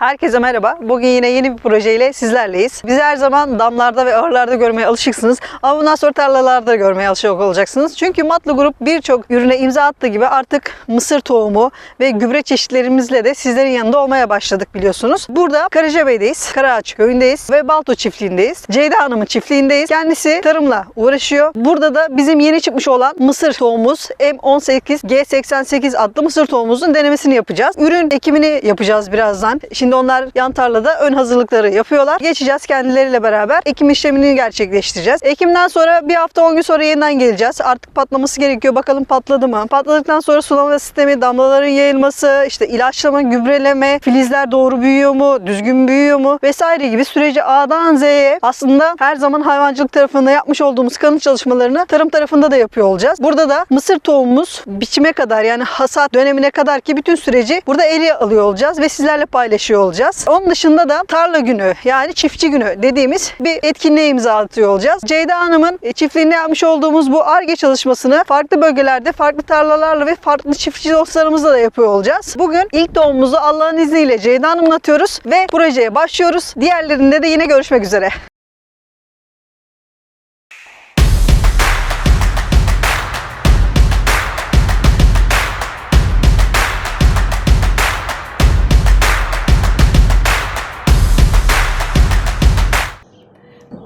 Herkese merhaba. Bugün yine yeni bir projeyle sizlerleyiz. Bizi her zaman damlarda ve ahırlarda görmeye alışıksınız. Ama bundan sonra tarlalarda görmeye alışık olacaksınız. Çünkü Matlı Grup birçok ürüne imza attığı gibi artık mısır tohumu ve gübre çeşitlerimizle de sizlerin yanında olmaya başladık biliyorsunuz. Burada Karacabey'deyiz, Karaağaç köyündeyiz ve Balto çiftliğindeyiz. Ceyda Hanım'ın çiftliğindeyiz. Kendisi tarımla uğraşıyor. Burada da bizim yeni çıkmış olan mısır tohumumuz M18 G88 adlı mısır tohumumuzun denemesini yapacağız. Ürün ekimini yapacağız birazdan. Şimdi onlar yan tarlada ön hazırlıkları yapıyorlar. Geçeceğiz kendileriyle beraber ekim işlemini gerçekleştireceğiz. Ekimden sonra bir hafta 10 gün sonra yeniden geleceğiz. Artık patlaması gerekiyor. Bakalım patladı mı? Patladıktan sonra sulama sistemi, damlaların yayılması, işte ilaçlama, gübreleme, filizler doğru büyüyor mu, düzgün büyüyor mu vesaire gibi süreci A'dan Z'ye aslında her zaman hayvancılık tarafında yapmış olduğumuz kanıt çalışmalarını tarım tarafında da yapıyor olacağız. Burada da mısır tohumumuz biçime kadar yani hasat dönemine kadar ki bütün süreci burada ele alıyor olacağız ve sizlerle paylaşıyor olacağız. Onun dışında da tarla günü yani çiftçi günü dediğimiz bir etkinliğe imza atıyor olacağız. Ceyda Hanım'ın e, çiftliğinde yapmış olduğumuz bu ARGE çalışmasını farklı bölgelerde farklı tarlalarla ve farklı çiftçi dostlarımızla da yapıyor olacağız. Bugün ilk doğumumuzu Allah'ın izniyle Ceyda Hanım'la atıyoruz ve projeye başlıyoruz. Diğerlerinde de yine görüşmek üzere.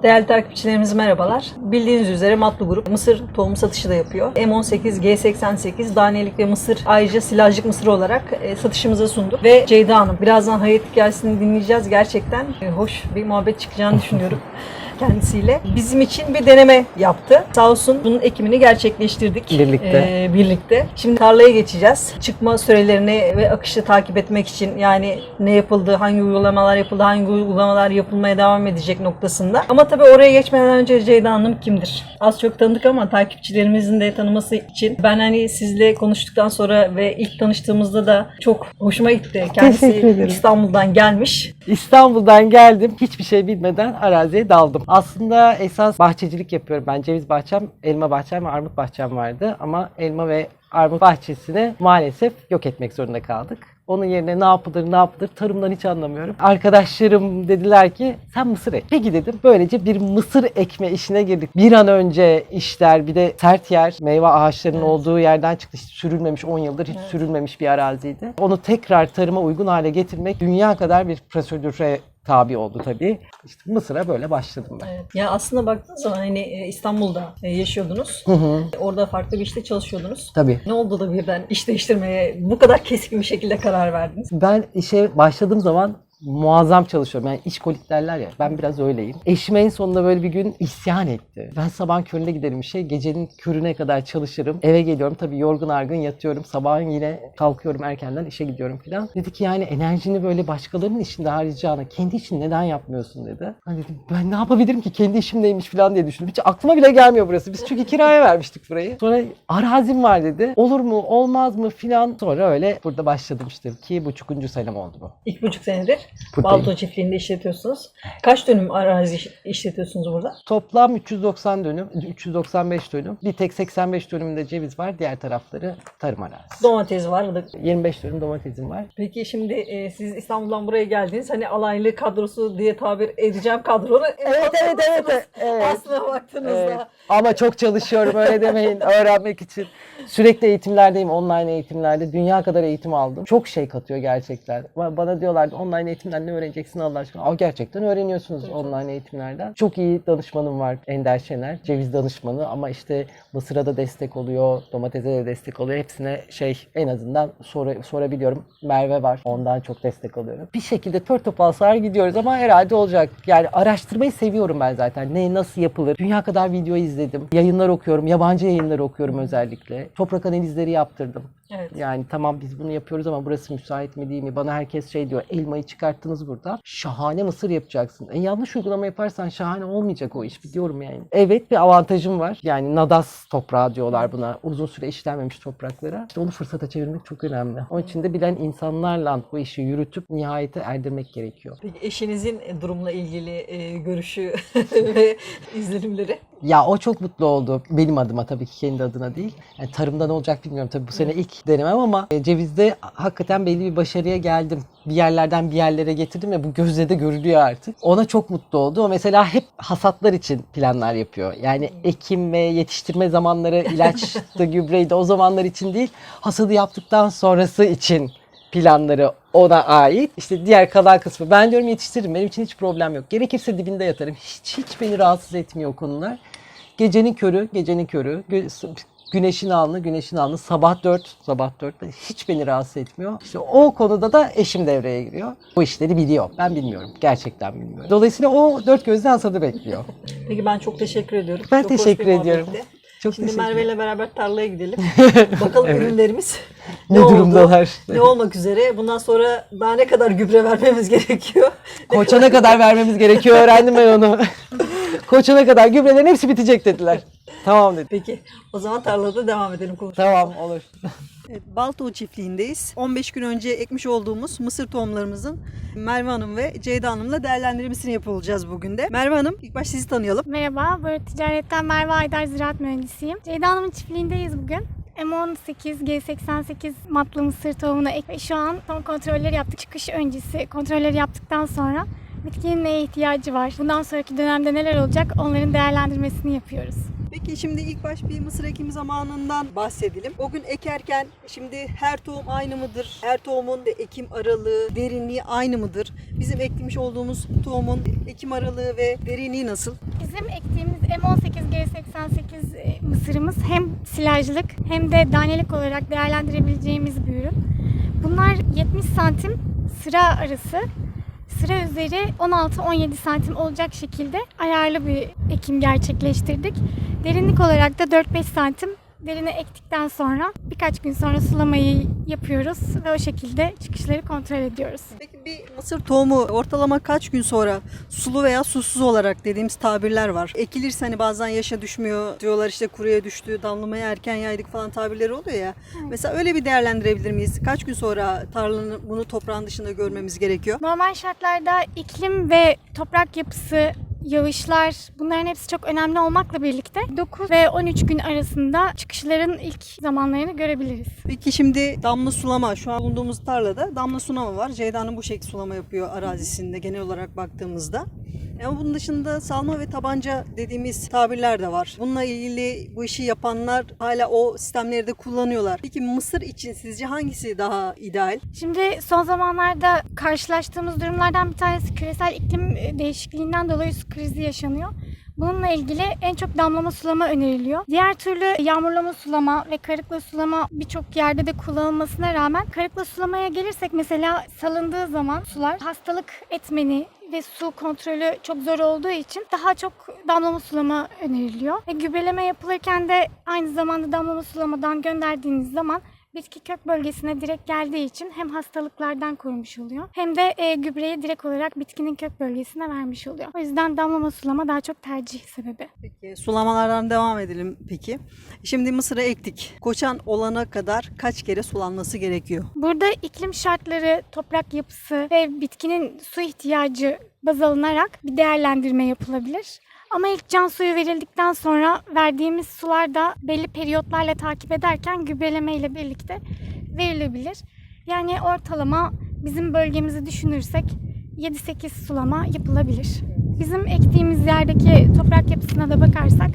Değerli takipçilerimiz merhabalar. Bildiğiniz üzere Matlu Grup mısır tohum satışı da yapıyor. M18, G88 danelik ve mısır ayrıca silajlık mısır olarak e, satışımıza sunduk. Ve Ceyda Hanım birazdan hayat hikayesini dinleyeceğiz. Gerçekten e, hoş bir muhabbet çıkacağını düşünüyorum kendisiyle. Bizim için bir deneme yaptı. Sağ olsun bunun ekimini gerçekleştirdik. Birlikte. Ee, birlikte. Şimdi tarlaya geçeceğiz. Çıkma sürelerini ve akışı takip etmek için yani ne yapıldı, hangi uygulamalar yapıldı, hangi uygulamalar yapılmaya devam edecek noktasında. Ama tabii oraya geçmeden önce Ceyda Hanım kimdir? Az çok tanıdık ama takipçilerimizin de tanıması için ben hani sizle konuştuktan sonra ve ilk tanıştığımızda da çok hoşuma gitti. Kendisi. İstanbul'dan gelmiş. İstanbul'dan geldim. Hiçbir şey bilmeden araziye daldım. Aslında esas bahçecilik yapıyorum ben. Ceviz bahçem, elma bahçem ve armut bahçem vardı. Ama elma ve armut bahçesini maalesef yok etmek zorunda kaldık. Onun yerine ne yapılır ne yapılır tarımdan hiç anlamıyorum. Arkadaşlarım dediler ki sen mısır ek. Peki dedim. Böylece bir mısır ekme işine girdik. Bir an önce işler bir de sert yer meyve ağaçlarının Evet. olduğu yerden çıktı. Hiç sürülmemiş 10 yıldır hiç sürülmemiş bir araziydi. Onu tekrar tarıma uygun hale getirmek dünya kadar bir prosedüre tabi oldu tabii. İşte Mısır'a böyle başladım ben. Evet. Ya aslında baktığınız zaman hani e, İstanbul'da e, yaşıyordunuz. Hı hı. Orada farklı bir işte çalışıyordunuz. Tabii. Ne oldu da birden iş değiştirmeye bu kadar keskin bir şekilde karar verdiniz? Ben işe başladığım zaman muazzam çalışıyorum. Yani işkolik derler ya. Ben biraz öyleyim. Eşim en sonunda böyle bir gün isyan etti. Ben sabahın köründe giderim işe. Gecenin körüne kadar çalışırım. Eve geliyorum. Tabii yorgun argın yatıyorum. Sabahın yine kalkıyorum erkenden işe gidiyorum falan. Dedi ki yani enerjini böyle başkalarının işinde harcayacağına kendi için neden yapmıyorsun dedi. Hani dedim ben ne yapabilirim ki kendi işimdeymiş falan diye düşündüm. Hiç aklıma bile gelmiyor burası. Biz çünkü kiraya vermiştik burayı. Sonra arazim var dedi. Olur mu olmaz mı filan. Sonra öyle burada başladım işte. Ki buçukuncu senem oldu bu. İlk buçuk senedir Buradayım. Balto çiftliğinde işletiyorsunuz. Kaç dönüm arazi iş- işletiyorsunuz burada? Toplam 390 dönüm, 395 dönüm. Bir tek 85 dönümünde ceviz var. Diğer tarafları tarım arazisi. Domates var. 25 dönüm domatesim var. Peki şimdi e, siz İstanbul'dan buraya geldiniz. Hani alaylı kadrosu diye tabir edeceğim kadronu. Evet, evet, evet, evet, evet. Aslına baktığınızda. Evet. Ama çok çalışıyorum öyle demeyin öğrenmek için. Sürekli eğitimlerdeyim online eğitimlerde. Dünya kadar eğitim aldım. Çok şey katıyor gerçekten. Ba- Bana diyorlardı online eğitimden ne öğreneceksin Allah aşkına. Aa, gerçekten öğreniyorsunuz online eğitimlerden. Çok iyi danışmanım var Ender Şener. Ceviz danışmanı ama işte Mısır'a da destek oluyor. Domatese de destek oluyor. Hepsine şey en azından sor sorabiliyorum. Merve var. Ondan çok destek alıyorum. Bir şekilde tör topal sar gidiyoruz ama herhalde olacak. Yani araştırmayı seviyorum ben zaten. Ne nasıl yapılır? Dünya kadar video izledim. Yayınlar okuyorum. Yabancı yayınlar okuyorum özellikle. Toprak analizleri yaptırdım. Evet. Yani tamam biz bunu yapıyoruz ama burası müsait mi değil mi? Bana herkes şey diyor elmayı çıkarttınız burada. Şahane mısır yapacaksın. E yanlış uygulama yaparsan şahane olmayacak o iş biliyorum yani. Evet bir avantajım var. Yani nadas toprağı diyorlar buna. Uzun süre işlenmemiş topraklara. İşte onu fırsata çevirmek çok önemli. Onun için de bilen insanlarla bu işi yürütüp nihayete erdirmek gerekiyor. Peki eşinizin durumla ilgili e, görüşü ve izlenimleri? Ya o çok mutlu oldu. Benim adıma tabii ki kendi adına değil. Yani tarımda ne olacak bilmiyorum tabii bu sene ilk denemem ama e, cevizde hakikaten belli bir başarıya geldim. Bir yerlerden bir yerlere getirdim ve bu gözle de görülüyor artık. Ona çok mutlu oldu. O mesela hep hasatlar için planlar yapıyor. Yani ekim ve yetiştirme zamanları ilaçtı, gübreydi o zamanlar için değil. Hasadı yaptıktan sonrası için planları ona ait. İşte diğer kalan kısmı. Ben diyorum yetiştiririm. Benim için hiç problem yok. Gerekirse dibinde yatarım. Hiç hiç beni rahatsız etmiyor o konular. Gecenin körü, gecenin körü. Gü- Güneşin alnı, güneşin alnı. Sabah 4, sabah 4 hiç beni rahatsız etmiyor. İşte o konuda da eşim devreye giriyor. Bu işleri biliyor. Ben bilmiyorum. Gerçekten bilmiyorum. Dolayısıyla o dört gözle hasadı bekliyor. Peki ben çok teşekkür ediyorum. Ben Çok teşekkür ediyorum. muhabbetti. Çok Şimdi Merve ile beraber tarlaya gidelim. Bakalım ürünlerimiz Ne oldu, durumdalar? Ne olmak üzere? Bundan sonra daha ne kadar gübre vermemiz gerekiyor? Koçana kadar vermemiz gerekiyor. Öğrendim ben onu. Koçana kadar gübrelerin hepsi bitecek dediler. Tamam dedi. Peki o zaman tarlada devam edelim konuşmaya. Tamam olur. Evet, Baltoğ çiftliğindeyiz. 15 gün önce ekmiş olduğumuz mısır tohumlarımızın Merve Hanım ve Ceyda Hanım'la değerlendirmesini yapılacağız bugün de. Merve Hanım ilk baş sizi tanıyalım. Merhaba, Böğürt Ticaret'ten Merve Aydar Ziraat Mühendisiyim. Ceyda Hanım'ın çiftliğindeyiz bugün. M18, G88 matlı mısır tohumunu ek ve şu an son kontrolleri yaptık. Çıkış öncesi kontrolleri yaptıktan sonra bitkinin neye ihtiyacı var, bundan sonraki dönemde neler olacak onların değerlendirmesini yapıyoruz. Peki şimdi ilk baş bir mısır ekimi zamanından bahsedelim. O gün ekerken şimdi her tohum aynı mıdır? Her tohumun da ekim aralığı, derinliği aynı mıdır? Bizim eklemiş olduğumuz tohumun ekim aralığı ve derinliği nasıl? Bizim ektiğimiz M18, G88 e, mısırımız hem silajlık hem de danelik olarak değerlendirebileceğimiz bir ürün. Bunlar 70 santim sıra arası sıra üzeri 16-17 santim olacak şekilde ayarlı bir ekim gerçekleştirdik. Derinlik olarak da 4-5 santim derine ektikten sonra birkaç gün sonra sulamayı yapıyoruz ve o şekilde çıkışları kontrol ediyoruz. Peki bir mısır tohumu ortalama kaç gün sonra sulu veya susuz olarak dediğimiz tabirler var. Ekilirse hani bazen yaşa düşmüyor diyorlar işte kuruya düştü, damlamayı erken yaydık falan tabirleri oluyor ya. Mesela öyle bir değerlendirebilir miyiz? Kaç gün sonra tarlanın bunu toprağın dışında görmemiz gerekiyor? Normal şartlarda iklim ve toprak yapısı, yağışlar bunların hepsi çok önemli olmakla birlikte 9 ve 13 gün arasında çıkışların ilk zamanlarını görebiliriz. Peki şimdi damla sulama şu an bulunduğumuz tarlada damla sulama var. Ceyda Hanım bu şekilde sulama yapıyor arazisinde genel olarak baktığımızda. Ama bunun dışında salma ve tabanca dediğimiz tabirler de var. Bununla ilgili bu işi yapanlar hala o sistemleri de kullanıyorlar. Peki mısır için sizce hangisi daha ideal? Şimdi son zamanlarda karşılaştığımız durumlardan bir tanesi küresel iklim e, değişikliğinden dolayı su krizi yaşanıyor. Bununla ilgili en çok damlama sulama öneriliyor. Diğer türlü yağmurlama sulama ve karıkla sulama birçok yerde de kullanılmasına rağmen karıkla sulamaya gelirsek mesela salındığı zaman sular hastalık etmeni ve su kontrolü çok zor olduğu için daha çok damlama sulama öneriliyor. Ve gübreleme yapılırken de aynı zamanda damlama sulamadan gönderdiğiniz zaman bitki kök bölgesine direkt geldiği için hem hastalıklardan korumuş oluyor hem de e, gübreyi direkt olarak bitkinin kök bölgesine vermiş oluyor. O yüzden damlama sulama daha çok tercih sebebi. Peki sulamalardan devam edelim peki. Şimdi mısırı ektik. Koçan olana kadar kaç kere sulanması gerekiyor? Burada iklim şartları, toprak yapısı ve bitkinin su ihtiyacı baz alınarak bir değerlendirme yapılabilir. Ama ilk can suyu verildikten sonra verdiğimiz sular da belli periyotlarla takip ederken gübreleme ile birlikte verilebilir. Yani ortalama bizim bölgemizi düşünürsek 7-8 sulama yapılabilir. Bizim ektiğimiz yerdeki toprak yapısına da bakarsak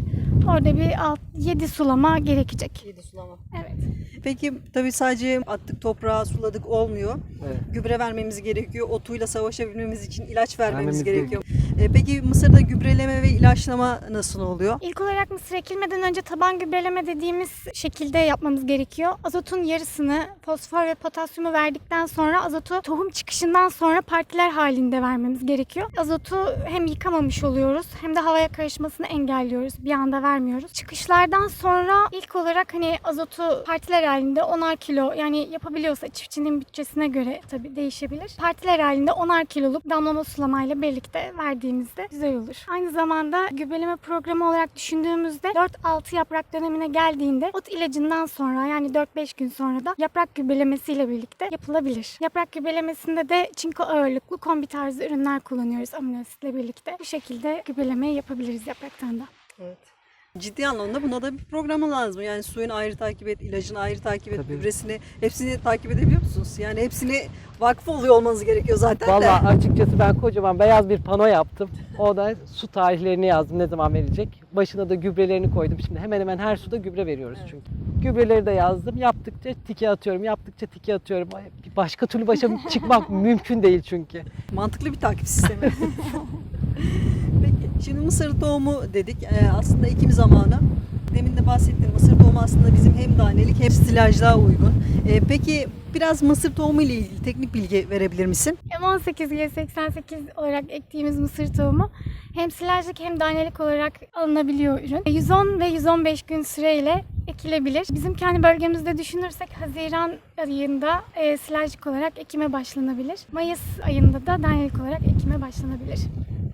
orada bir 7 sulama gerekecek. 7 sulama. Evet. Peki tabii sadece attık toprağa suladık olmuyor. Evet. Gübre vermemiz gerekiyor. Otuyla savaşabilmemiz için ilaç vermemiz Vermemiz gerekiyor. E, peki Mısır'da gübreleme ve ilaçlama nasıl oluyor? İlk olarak mısır ekilmeden önce taban gübreleme dediğimiz şekilde yapmamız gerekiyor. Azotun yarısını, fosfor ve potasyumu verdikten sonra azotu tohum çıkışından sonra partiler halinde vermemiz gerekiyor. Azotu hem yıkamamış oluyoruz hem de havaya karışmasını engelliyoruz. Bir anda vermiyoruz. Çıkışlardan sonra ilk olarak hani azotu partiler halinde 10'ar kilo yani yapabiliyorsa çiftçinin bütçesine göre tabii değişebilir. Partiler halinde 10'ar kiloluk damlama sulamayla birlikte verdiğimizde güzel olur. Aynı zamanda gübreleme programı olarak düşündüğümüzde 4-6 yaprak dönemine geldiğinde ot ilacından sonra yani 4-5 gün sonra da yaprak gübrelemesiyle birlikte yapılabilir. Yaprak gübrelemesinde de çinko ağırlıklı kombi tarzı ürünler kullanıyoruz amino asitle birlikte. Bu şekilde gübrelemeyi yapabiliriz yapraktan da. Evet. Ciddi anlamda buna da bir programı lazım. Yani suyun ayrı takip et, ilacını ayrı takip et, Tabii. gübresini hepsini takip edebiliyor musunuz? Yani hepsini vakıf oluyor olmanız gerekiyor zaten de. Vallahi açıkçası ben kocaman beyaz bir pano yaptım. O da su tarihlerini yazdım ne zaman verecek. Başına da gübrelerini koydum. Şimdi hemen hemen her suda gübre veriyoruz çünkü. Gübreleri de yazdım. Yaptıkça tike atıyorum. Yaptıkça tike atıyorum. Ay, Başka türlü başa çıkmak mümkün değil çünkü. Mantıklı bir takip sistemi. Mısır tohumu dedik. Ee, aslında ekim zamanı. Demin de bahsettim mısır tohumu aslında bizim hem danelik hem stilajlığa uygun. Ee, peki biraz mısır tohumu ile ilgili teknik bilgi verebilir misin? M18G88 olarak ektiğimiz mısır tohumu hem silajlık hem danelik olarak alınabiliyor ürün. 110 ve 115 gün süreyle ekilebilir. Bizim kendi bölgemizde düşünürsek Haziran ayında e, silajlık olarak ekime başlanabilir. Mayıs ayında da danelik olarak ekime başlanabilir.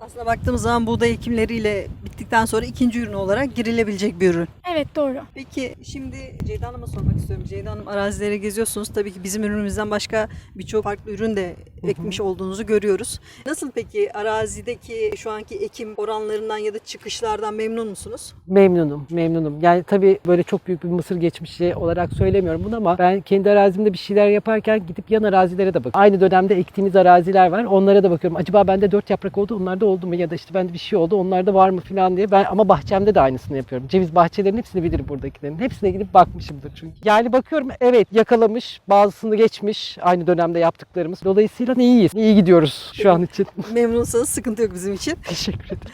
Aslında baktığımız zaman buğday ekimleriyle bittikten sonra ikinci ürün olarak girilebilecek bir ürün. Evet doğru. Peki şimdi Ceyda Hanım'a sormak istiyorum. Ceyda Hanım arazileri geziyorsunuz. Tabii ki bizim ürünümüzden başka birçok farklı ürün de ekmiş olduğunuzu görüyoruz. Nasıl peki arazideki şu anki ekim oranlarından ya da çıkışlardan memnun musunuz? Memnunum, memnunum. Yani tabii böyle çok büyük bir mısır geçmişi olarak söylemiyorum bunu ama ben kendi arazimde bir şeyler yaparken gidip yan arazilere de bakıyorum. Aynı dönemde ektiğimiz araziler var. Onlara da bakıyorum. Acaba bende dört yaprak oldu, onlarda oldu mu? Ya da işte bende bir şey oldu, onlarda var mı falan diye. Ben ama bahçemde de aynısını yapıyorum. Ceviz bahçelerinin hepsini bilirim buradakilerin. Hepsine gidip bakmışımdır çünkü. Yani bakıyorum evet yakalamış, bazısını geçmiş aynı dönemde yaptıklarımız. Dolayısıyla iyiyiz. İyi gidiyoruz şu an için. Memnunsanız sıkıntı yok bizim için. Teşekkür ederim.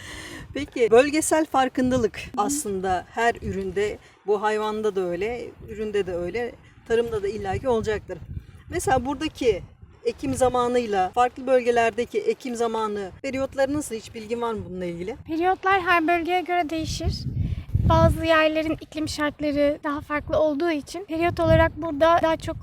Peki bölgesel farkındalık aslında her üründe bu hayvanda da öyle, üründe de öyle, tarımda da illaki olacaktır. Mesela buradaki ekim zamanıyla farklı bölgelerdeki ekim zamanı periyotları nasıl hiç bilgin var mı bununla ilgili? Periyotlar her bölgeye göre değişir. Bazı yerlerin iklim şartları daha farklı olduğu için periyot olarak burada daha çok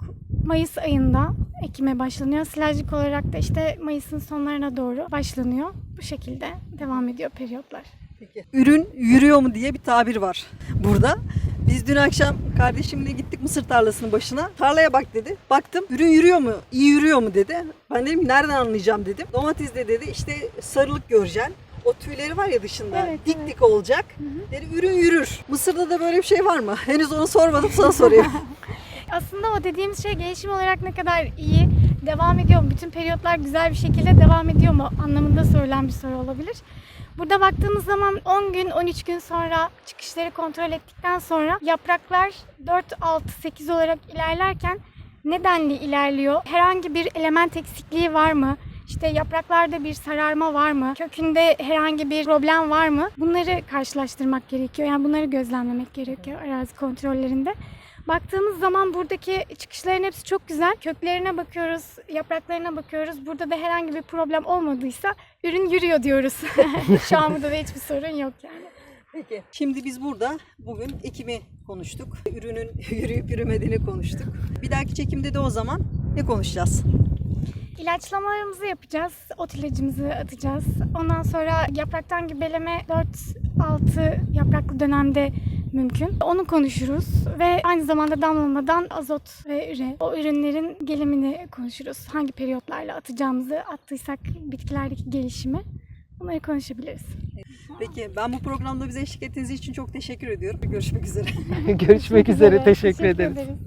Mayıs ayında ekime başlanıyor. Silajlık olarak da işte Mayıs'ın sonlarına doğru başlanıyor. Bu şekilde devam ediyor periyotlar. Peki. Ürün yürüyor mu diye bir tabir var burada. Biz dün akşam kardeşimle gittik mısır tarlasının başına. Tarlaya bak dedi. Baktım ürün yürüyor mu? İyi yürüyor mu dedi. Ben dedim ki, nereden anlayacağım dedim. Domates de dedi işte sarılık göreceksin. O tüyleri var ya dışında Evet, dik evet. dik olacak. Dedi ürün yürür. Mısırda da böyle bir şey var mı? Henüz onu sormadım sana soruyorum. Aslında o dediğimiz şey gelişim olarak ne kadar iyi devam ediyor mu? Bütün periyotlar güzel bir şekilde devam ediyor mu? Anlamında sorulan bir soru olabilir. Burada baktığımız zaman 10 gün, 13 gün sonra çıkışları kontrol ettikten sonra yapraklar 4, 6, 8 olarak ilerlerken nedenli ilerliyor? Herhangi bir element eksikliği var mı? İşte yapraklarda bir sararma var mı? Kökünde herhangi bir problem var mı? Bunları karşılaştırmak gerekiyor. Yani bunları gözlemlemek gerekiyor arazi kontrollerinde. Baktığımız zaman buradaki çıkışların hepsi çok güzel. Köklerine bakıyoruz, yapraklarına bakıyoruz. Burada da herhangi bir problem olmadıysa ürün yürüyor diyoruz. Şu an burada da hiçbir sorun yok yani. Peki. Şimdi biz burada bugün ekimi konuştuk. Ürünün yürüyüp yürümediğini konuştuk. Bir dahaki çekimde de o zaman ne konuşacağız? İlaçlamalarımızı yapacağız. Ot ilacımızı atacağız. Ondan sonra yapraktan gübreleme 4-6 yapraklı dönemde mümkün. Onu konuşuruz ve aynı zamanda damlamadan azot ve üre, o ürünlerin gelimini konuşuruz. Hangi periyotlarla atacağımızı, attıysak bitkilerdeki gelişimi bunları konuşabiliriz. Peki ben bu programda bize eşlik ettiğiniz için çok teşekkür ediyorum. Görüşmek üzere. Görüşmek üzere. Teşekkür, ederiz. ederiz.